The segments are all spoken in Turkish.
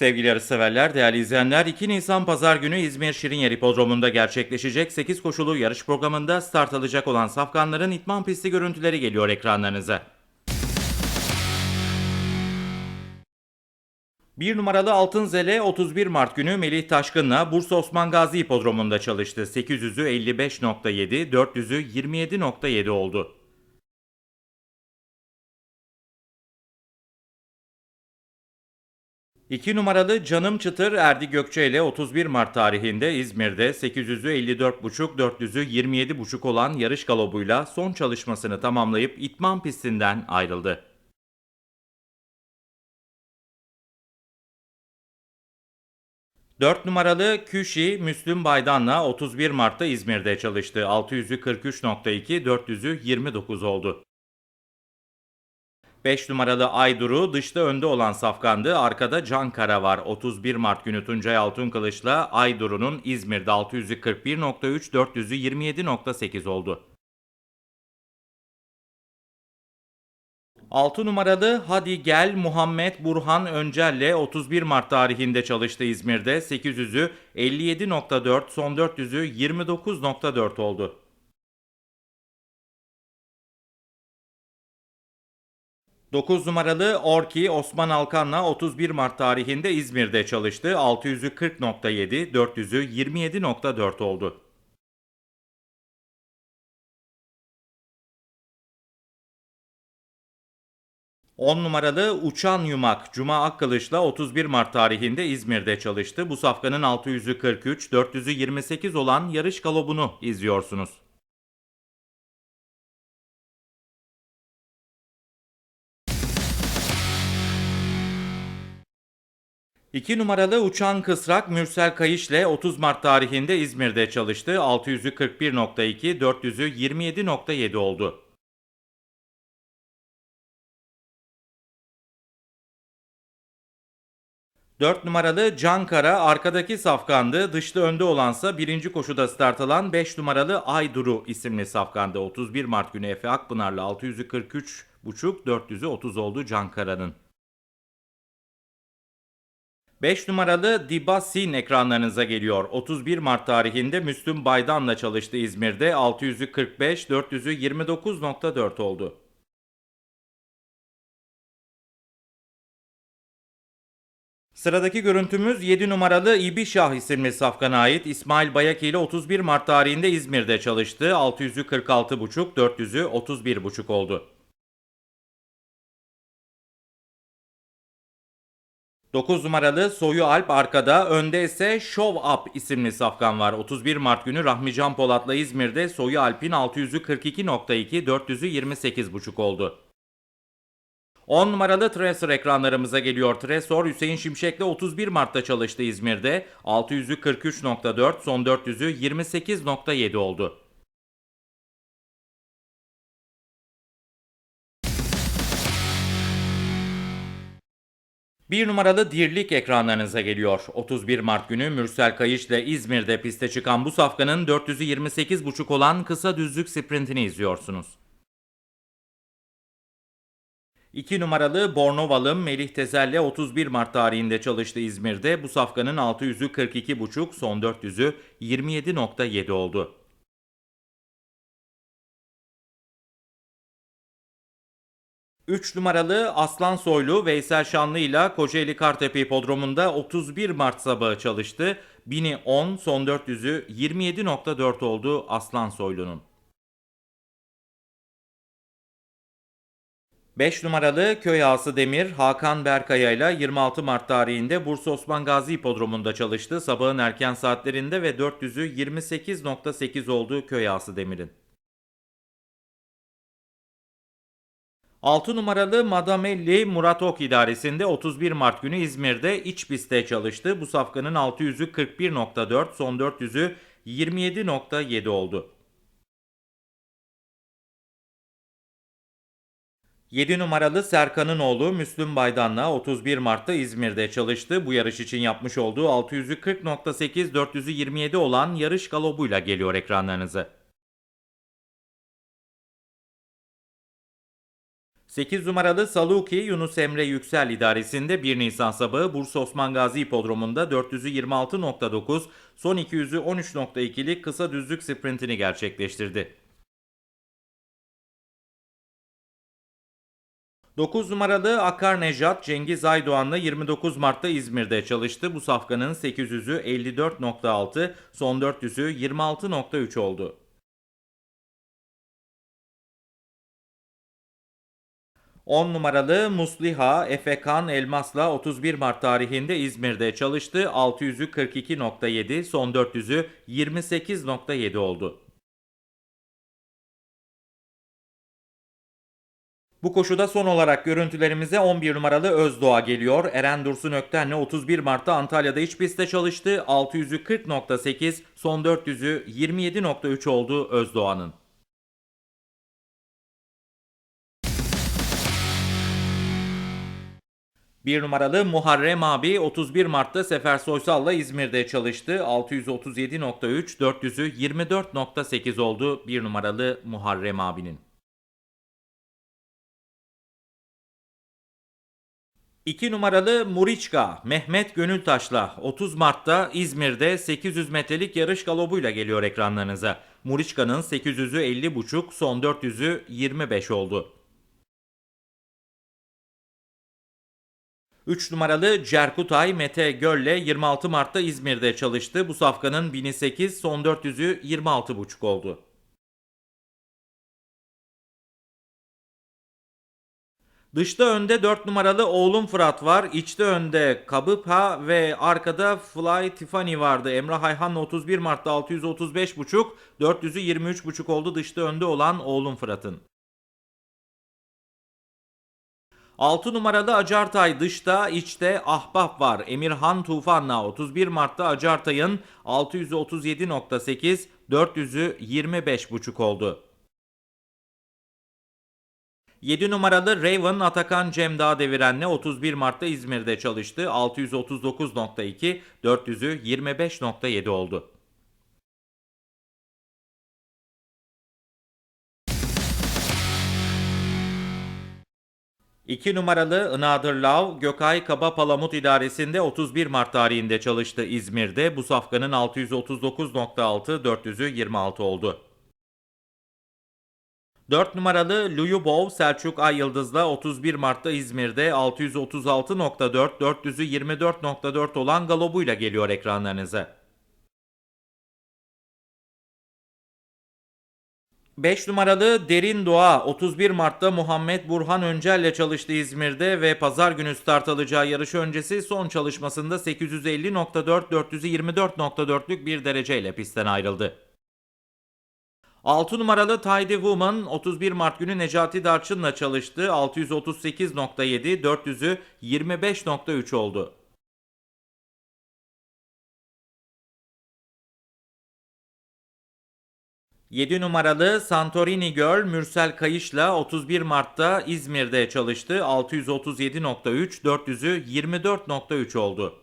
Sevgili yarışseverler, değerli izleyenler, 2 Nisan Pazar günü İzmir Şirinyeri Hipodromu'nda gerçekleşecek 8 koşulu yarış programında start alacak olan safkanların itman pisti görüntüleri geliyor ekranlarınıza. 1 numaralı Altın Zele 31 Mart günü Melih Taşkın'la Bursa Osman Gazi Hipodromu'nda çalıştı. 800'ü 55.7, 400'ü 27.7 oldu. 2 numaralı Canım Çıtır Erdi Gökçe ile 31 Mart tarihinde İzmir'de 800'ü 54.5, 400'ü 27.5 olan yarış galobuyla son çalışmasını tamamlayıp itman pistinden ayrıldı. Dört numaralı Küşi Müslüm Baydan'la 31 Mart'ta İzmir'de çalıştı. 600'ü 43.2, 400'ü 29 oldu. 5 numaralı Aydur'u dışta önde olan safkandı. Arkada Can Kara var. 31 Mart günü Tuncay Altunkılıç'la Aydur'un İzmir'de 600'ü 41.3, 400'ü 27.8 oldu. 6 numaralı Hadi Gel Muhammed Burhan Öncel'le 31 Mart tarihinde çalıştı İzmir'de. 800'ü 57.4, son 400'ü 29.4 oldu. 9 numaralı Orki Osman Alkan'la 31 Mart tarihinde İzmir'de çalıştı. 600'ü 40.7, 400'ü 27.4 oldu. On numaralı Uçan Yumak Cuma Akkılıç'la 31 Mart tarihinde İzmir'de çalıştı. Bu safkanın 600'ü 43, 400'ü 28 olan yarış galobunu izliyorsunuz. İki numaralı uçan kısrak Mürsel Kayış ile 30 Mart tarihinde İzmir'de çalıştı. 600'ü 41.2, 400'ü 27.7 oldu. Dört numaralı Can Kara arkadaki safkandı. Dışlı önde olansa birinci koşuda start alan 5 numaralı Ayduru isimli safkandı. 31 Mart günü Efe Akpınar'la 600'ü 43.5, 400'ü 30 oldu Can Kara'nın. 5 numaralı Dibasin ekranlarınıza geliyor. 31 Mart tarihinde Müslüm Baydan'la çalıştı İzmir'de. 600'ü 45, 400'ü 29.4 oldu. Sıradaki görüntümüz 7 numaralı İbişah isimli safkana ait İsmail Bayaki ile 31 Mart tarihinde İzmir'de çalıştı. 600'ü 46.5, 400'ü 31.5 oldu. 9 numaralı Soyu Alp arkada, önde ise Show Up isimli safkan var. 31 Mart günü Rahmi Can Polat'la İzmir'de Soyu Alp'in 600'ü 42.2, 400'ü 28.5 oldu. 10 numaralı Tresor ekranlarımıza geliyor. Tresor Hüseyin Şimşek'le 31 Mart'ta çalıştı İzmir'de. 600'ü 43.4, son 400'ü 28.7 oldu. Bir numaralı dirlik ekranlarınıza geliyor. 31 Mart günü Mürsel Kayış ile İzmir'de piste çıkan bu safkanın 400'ü 28.5 olan kısa düzlük sprintini izliyorsunuz. 2 numaralı Bornovalım Melih Tezel'le 31 Mart tarihinde çalıştı İzmir'de. Bu safkanın 600'ü 42.5, son 400'ü 27.7 oldu. Üç numaralı Aslan Soylu Veysel Şanlı ile Kocaeli Kartepe Hipodromu'nda 31 Mart sabahı çalıştı. 1000'i 10, son 400'ü 27.4 oldu Aslan Soylu'nun. 5 numaralı Köy Ağası Demir Hakan Berkaya ile 26 Mart tarihinde Bursa Osman Gazi Hipodromu'nda çalıştı. Sabahın erken saatlerinde ve 400'ü 28.8 oldu Köy Ağası Demir'in. 6 numaralı Madamelli Murat Ok idaresinde 31 Mart günü İzmir'de iç pistte çalıştı. Bu safkanın 600'ü 41.4, son 400'ü 27.7 oldu. 7 numaralı Serkan'ın oğlu Müslüm Baydan'la 31 Mart'ta İzmir'de çalıştı. Bu yarış için yapmış olduğu 600'ü 40.8, 400'ü 27 olan yarış galobuyla geliyor ekranlarınıza. 8 numaralı Saluki Yunus Emre Yüksel idaresinde 1 Nisan sabahı Bursa Osman Gazi Hipodromu'nda 400'ü 26.9, son 200'ü 13.2'lik kısa düzlük sprintini gerçekleştirdi. 9 numaralı Akar Nejat Cengiz Aydoğan'la 29 Mart'ta İzmir'de çalıştı. Bu safkanın 800'ü 54.6, son 400'ü 26.3 oldu. 10 numaralı Musliha Efekan Elmas'la 31 Mart tarihinde İzmir'de çalıştı. 600'ü 42.7, son 400'ü 28.7 oldu. Bu koşuda son olarak görüntülerimize 11 numaralı Özdoğa geliyor. Eren Dursun Ökten'le 31 Mart'ta Antalya'da iç pistte çalıştı. 600'ü 40.8, son 400'ü 27.3 oldu Özdoğan'ın. Bir numaralı Muharrem abi 31 Mart'ta Sefer Soysal'la İzmir'de çalıştı. 637.3, 400'ü 24.8 oldu bir numaralı Muharrem abinin. 2 numaralı Muriçka Mehmet Gönültaş'la 30 Mart'ta İzmir'de 800 metrelik yarış galobuyla geliyor ekranlarınıza. Muriçka'nın 800'ü 50.5, son 400'ü 25 oldu. 3 numaralı Cerkutay Mete Göl'le 26 Mart'ta İzmir'de çalıştı. Bu safkanın 1008, son 400'ü 26.5 oldu. Dışta önde 4 numaralı oğlum Fırat var. İçte önde Kabıpa ve arkada Fly Tiffany vardı. Emrah Ayhan'la 31 Mart'ta 635.5, 400'ü 23.5 oldu dışta önde olan oğlum Fırat'ın. 6 numaralı Acartay dışta, içte Ahbap var. Emirhan Tufan'la 31 Mart'ta Acartay'ın 637.8, 400'ü 25.5 oldu. 7 numaralı Raven Atakan Cemdağ devirenle 31 Mart'ta İzmir'de çalıştı. 639.2, 400'ü 25.7 oldu. İki numaralı Another Love Gökay Kaba Palamut idaresinde 31 Mart tarihinde çalıştı İzmir'de. Bu safkanın 639.6, 400'ü 26 oldu. 4 numaralı Luyubov Selçuk Ay Yıldız'la 31 Mart'ta İzmir'de 636.4, 400'ü 24.4 olan galobuyla geliyor ekranlarınıza. 5 numaralı Derin Doğa 31 Mart'ta Muhammed Burhan Öncel'le çalıştı İzmir'de ve pazar günü start alacağı yarış öncesi son çalışmasında 850.4 424.4'lük bir dereceyle pistten ayrıldı. 6 numaralı Tidy Woman 31 Mart günü Necati Darçın'la çalıştı. 638.7, 400'ü 25.3 oldu. Yedi numaralı Santorini Girl Mürsel Kayış'la 31 Mart'ta İzmir'de çalıştı. 637.3, 400'ü 24.3 oldu.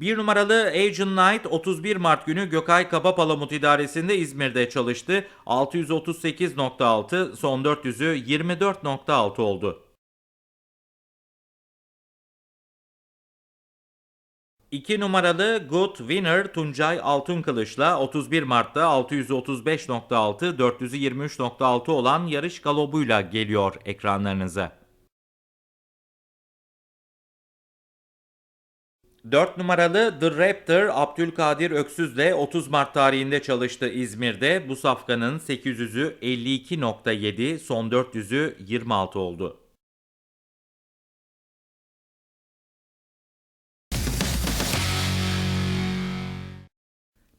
1 numaralı Agent Knight 31 Mart günü Gökay Kaba Palamut idaresinde İzmir'de çalıştı. 638.6, son 400'ü 24.6 oldu. 2 numaralı Good Winner Tuncay Altınkılıç'la 31 Mart'ta 635.6, 423.6 olan yarış galobuyla geliyor ekranlarınıza. 4 numaralı The Raptor Abdülkadir Öksüz'le 30 Mart tarihinde çalıştı İzmir'de. Bu safkanın 800'ü 52.7, son 400'ü 26 oldu.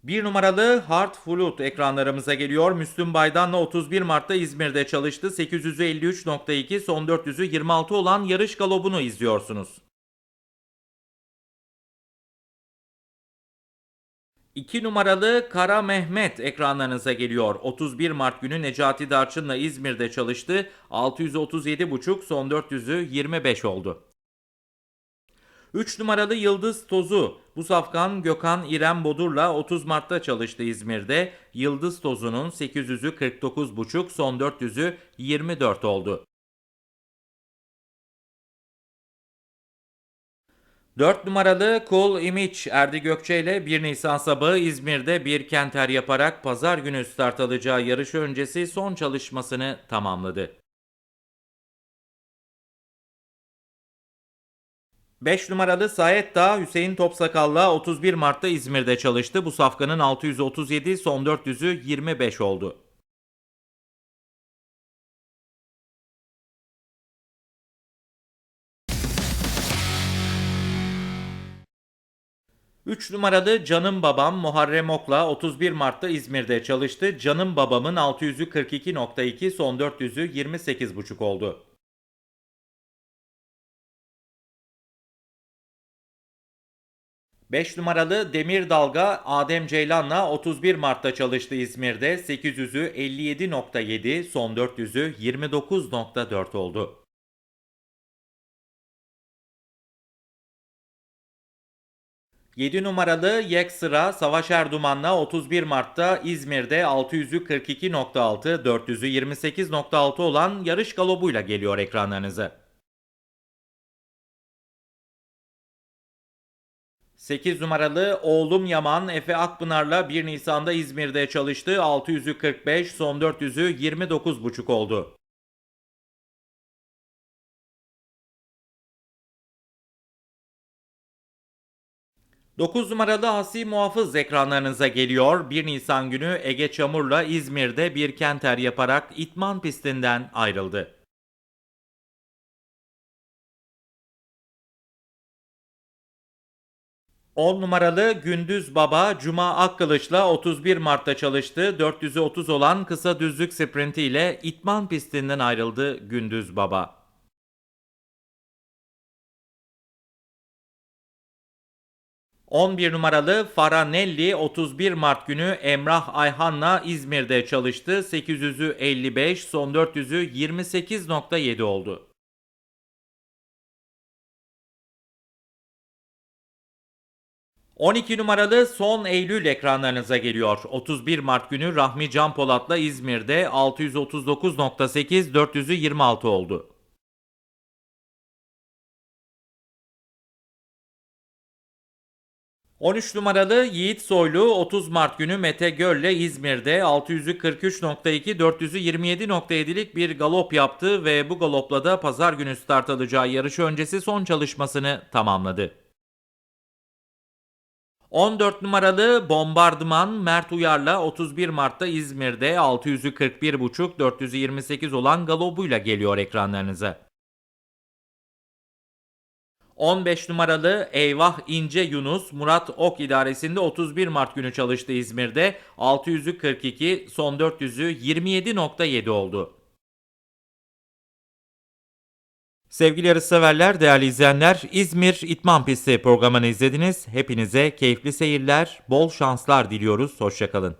Bir numaralı Hard Flute ekranlarımıza geliyor. Müslüm Baydan'la 31 Mart'ta İzmir'de çalıştı. 800'ü 53.2, son 400'ü 26 olan yarış galobunu izliyorsunuz. 2 numaralı Kara Mehmet ekranlarınıza geliyor. 31 Mart günü Necati Darçın'la İzmir'de çalıştı. 637.5 son 400'ü 25 oldu. 3 numaralı Yıldız Tozu. Bu safkan Gökhan İrem Bodur'la 30 Mart'ta çalıştı İzmir'de. Yıldız Tozu'nun 800'ü 49,5, son 400'ü 24 oldu. 4 numaralı Cool Image Erdi Gökçe ile 1 Nisan sabahı İzmir'de bir kenter yaparak pazar günü start alacağı yarış öncesi son çalışmasını tamamladı. 5 numaralı Sayet Dağ Hüseyin Topsakal'la 31 Mart'ta İzmir'de çalıştı. Bu safkanın 637, son 400'ü 25 oldu. Üç numaralı Canım Babam Muharrem Ok'la 31 Mart'ta İzmir'de çalıştı. Canım Babam'ın 600'ü 42.2, son 400'ü 28.5 oldu. 5 numaralı Demir Dalga Adem Ceylan'la 31 Mart'ta çalıştı İzmir'de. 800'ü 57.7, son 400'ü 29.4 oldu. Yedi numaralı Yek Sıra Savaş Erduman'la 31 Mart'ta İzmir'de 600'ü 42.6, 400'ü 28.6 olan yarış galobuyla geliyor ekranlarınıza. 8 numaralı Oğlum Yaman Efe Akpınar'la 1 Nisan'da İzmir'de çalıştı. 600'ü 45, son 400'ü 29,5 oldu. Dokuz numaralı Asi Muhafız ekranlarınıza geliyor. 1 Nisan günü Ege Çamur'la İzmir'de bir kenter yaparak itman pistinden ayrıldı. 10 numaralı Gündüz Baba Cuma Akkılıç'la 31 Mart'ta çalıştı. 400'ü 30 olan kısa düzlük sprinti ile itman pistinden ayrıldı Gündüz Baba. ...11 numaralı Faranelli 31 Mart günü Emrah Ayhan'la İzmir'de çalıştı. 800'ü 55, son 400'ü 28.7 oldu. 12 numaralı son Eylül ekranlarınıza geliyor. 31 Mart günü Rahmi Can Polat'la İzmir'de 639.8 400'ü 26 oldu. ...13 numaralı Yiğit Soylu 30 Mart günü Mete Göl'le İzmir'de 600'ü 43.2 400'ü 27.7'lik bir galop yaptı ve bu galopla da pazar günü start alacağı yarış öncesi son çalışmasını tamamladı. 14 numaralı Bombardıman Mert Uyar'la 31 Mart'ta İzmir'de 600'ü 41.5 428 olan galobuyla geliyor ekranlarınıza. 15 numaralı Eyvah İnce Yunus Murat Ok idaresinde 31 Mart günü çalıştı İzmir'de. 600'ü 42, son 400'ü 27.7 oldu. Sevgili yarışseverler, değerli izleyenler, İzmir İtman Pisti programını izlediniz. Hepinize keyifli seyirler, bol şanslar diliyoruz. Hoşçakalın.